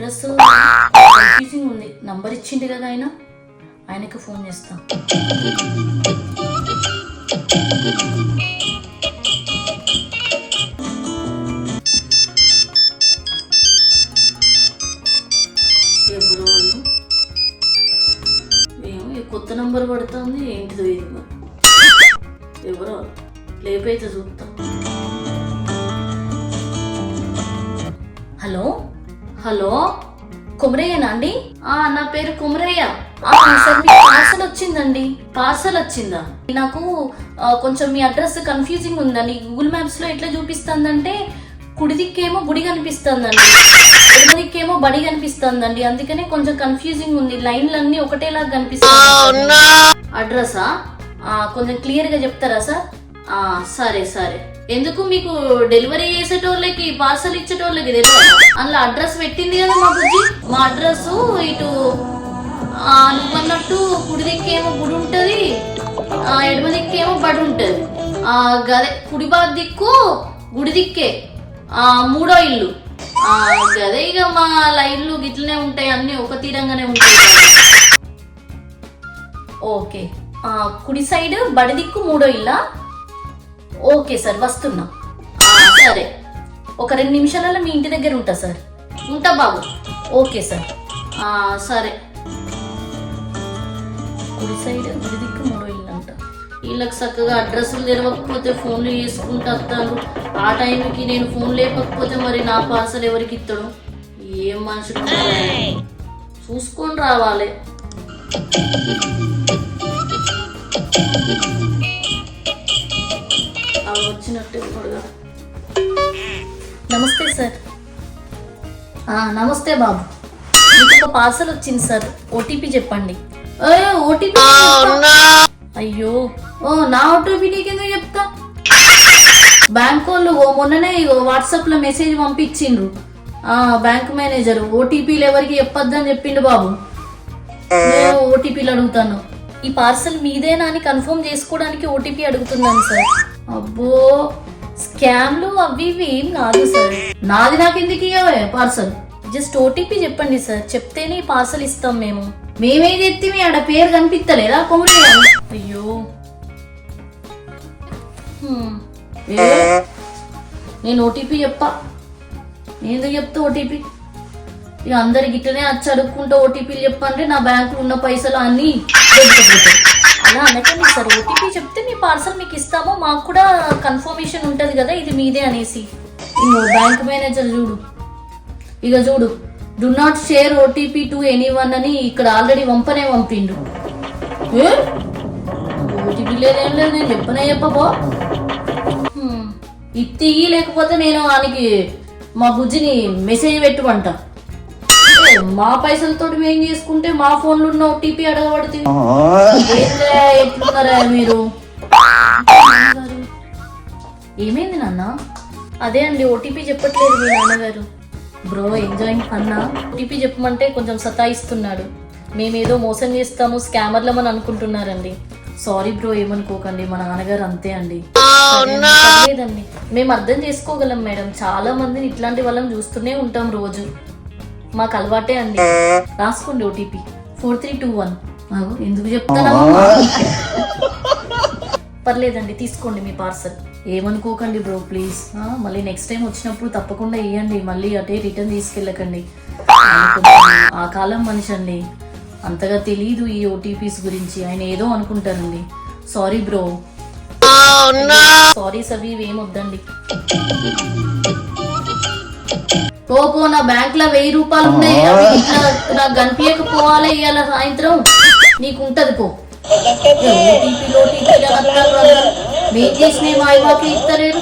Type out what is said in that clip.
Address confusing ఉంది. Number ఇచ్చింది కదా ఆయన? ఆయనకి ఫోన్ చేస్తాం. ఎవరు కొత్త నంబర్ పడుతుంది ఏంటిదో ఇది ఎవరో లేపైతే చూద్దాం హలో? కుమరయ్యనా అండి? ఆ నా పేరు కుమరయ్య. సార్ మీ పార్సల్ వచ్చిందండి. పార్సల్ వచ్చిందా? నాకు కొంచెం మీ అడ్రస్ కన్ఫ్యూజింగ్ ఉందండి. గూగుల్ మ్యాప్స్లో ఎట్లా చూపిస్తుందంటే కుడి దిక్కేమో గుడి కనిపిస్తుందండి. ఎడమ దిక్కేమో బడి కనిపిస్తుందండి. అందుకనే కొంచెం కన్ఫ్యూజింగ్ ఉంది. లైన్లన్నీ ఒకటేలాగా కనిపిస్తుంది అడ్రసా ఆ, కొంచెం క్లియర్గా చెప్తారా సార్? సరే సరే. ఎందుకు మీకు డెలివరీ చేసేటోళ్ళకి పార్సల్ ఇచ్చేటోళ్ళకి తెలియదు అందులో అడ్రస్ పెట్టింది కదా మా బుజ్జి? మా అడ్రస్ ఇటు ఆ, కుడి దిక్కేమో గుడి ఉంటుంది ఎడమ దిక్కేమో బడి ఉంటుంది. గదే కుడి బా దిక్కు గుడి దిక్కే. మూడో ఇల్లు. గదే ఇక మా లైన్లు గిట్లనే ఉంటాయి అన్ని ఒక తీరంగానే ఉంటాయి. ఓకే. కుడి సైడ్ బడి దిక్కు మూడో ఇల్లా? ఓకే సార్ వస్తున్నా. సరే. ఒక రెండు నిమిషాలలో మీ ఇంటి దగ్గర ఉంటా సార్. ఉంటా బాబు. Okay sir. సరే. కుడి సైడ్ గుడి దిక్కు మూడో ఇల్లు అంట. వీళ్ళకి చక్కగా అడ్రస్లు తెరవకపోతే ఫోన్లు చేసుకుంటూ వస్తాను ఆ టైంకి నేను ఫోన్ లేకపోతే మరి నా పార్సల్ ఎవరికి ఇస్తాడు ఏం మనుషులు? చూసుకొని రావాలి. అవి వచ్చినట్టు నమస్తే సార్. ఆ, నమస్తే బాబు. మీకు ఒక పార్సల్ వచ్చింది సార్. ఓటీపీ చెప్పండి. ఓటీపీ అయ్యో. ఓ నా ఓటీపీ నీకెందుకు చెప్తా? బ్యాంక్ వాళ్ళు ఓ మొన్ననే వాట్సాప్లో మెసేజ్ పంపించిండ్రు. ఆ బ్యాంక్ మేనేజర్ ఓటీపీలు ఎవరికి చెప్పొద్దని చెప్పిండు బాబు. నేను ఓటీపీలు అడుగుతాను. ఈ పార్సల్ మీదేనా అని కన్ఫర్మ్ చేసుకోవడానికి ఓటీపీ అడుగుతున్నాను సార్. అబ్బో స్కామ్లు అవి ఇవి ఏం కాదు సార్. నాది నాకు ఎందుకు ఇవ్వవే పార్సల్ జస్ట్ ఓటీపీ చెప్పండి సార్. చెప్తేనే పార్సల్ ఇస్తాం మేము. మేమేం చెప్తే ఆడ పేరు కనిపిస్తలేదా కొమరి అయ్యో. హ్మ్. ఏ? నేను ఓటీపీ చెప్పా. నేను చెప్తా ఓటీపీ ఇక అందరు గిట్టనే వచ్చి అడుక్కుంటూ ఓటీపీలు చెప్పంటే నా బ్యాంకులో ఉన్న పైసలు అన్నీ దొరికిపోతాయి. అలా అనకండి సార్ ఓటీపీ చెప్తే మీ పార్సల్ మీకు ఇస్తామో మాకు కూడా కన్ఫర్మేషన్ ఉంటుంది కదా ఇది మీదే అనేసి. ఇంకో బ్యాంక్ మేనేజర్ చూడు. ఇక చూడు. Do not share OTP to anyone అని ఇక్కడ ఆల్రెడీ వంపనే పంపిండు ఓటీపీ లేదేం లేదు నేను చెప్పనే చెప్పబో. ఇది లేకపోతే నేను వానికి మా బుజ్జిని మెసేజ్ పెట్టుమంట. మా పైసలతో మేము చేసుకుంటే మా ఫోన్లో ఉన్న ఓటీపీ అడగబడుతుంది ఎట్లున్నారా మీరు? ఏమైంది నాన్న? అదే అండి ఓటీపీ చెప్పట్లేదు మీ నాన్నగారు. బ్రో ఎంజాయింగ్ అన్న? ఓటీపీ చెప్పమంటే కొంచెం సతాయిస్తున్నాడు. మేమేదో మోసం చేస్తాము స్కామర్లమని అనుకుంటున్నారండి. సారీ బ్రో ఏమనుకోకండి మా నాన్నగారు అంతే అండి. లేదండి మేము అర్థం చేసుకోగలం మేడం. చాలా మందిని ఇట్లాంటి వాళ్ళని చూస్తూనే ఉంటాం రోజు. మాకు అలవాటే అండి రాసుకోండి OTP four three two one. ఎందుకు చెప్తారా పర్లేదండి తీసుకోండి మీ పార్సల్. ఏమనుకోకండి బ్రో ప్లీజ్. మళ్ళీ నెక్స్ట్ టైం వచ్చినప్పుడు తప్పకుండా ఇవ్వండి మళ్ళీ అటే రిటర్న్ తీసుకెళ్ళకండి. ఆ కాలం మనిషి అండి అంతగా తెలీదు ఈ ఓటీపీస్ గురించి. ఆయన ఏదో అనుకుంటారండి. Sorry bro. సారీస్ అవి ఇవి ఏం వద్దండి. పో పో నా బ్యాంక్లో వెయ్యి రూపాయలు ఉన్నాయి. అవి ఇట్లా నాకు కనిపించకపోవాలి ఇవాళ సాయంత్రం. నీకు ఉంటది పో ఓటీపీలు చేసిన మా ఇవ్వకి ఇస్తలేరు.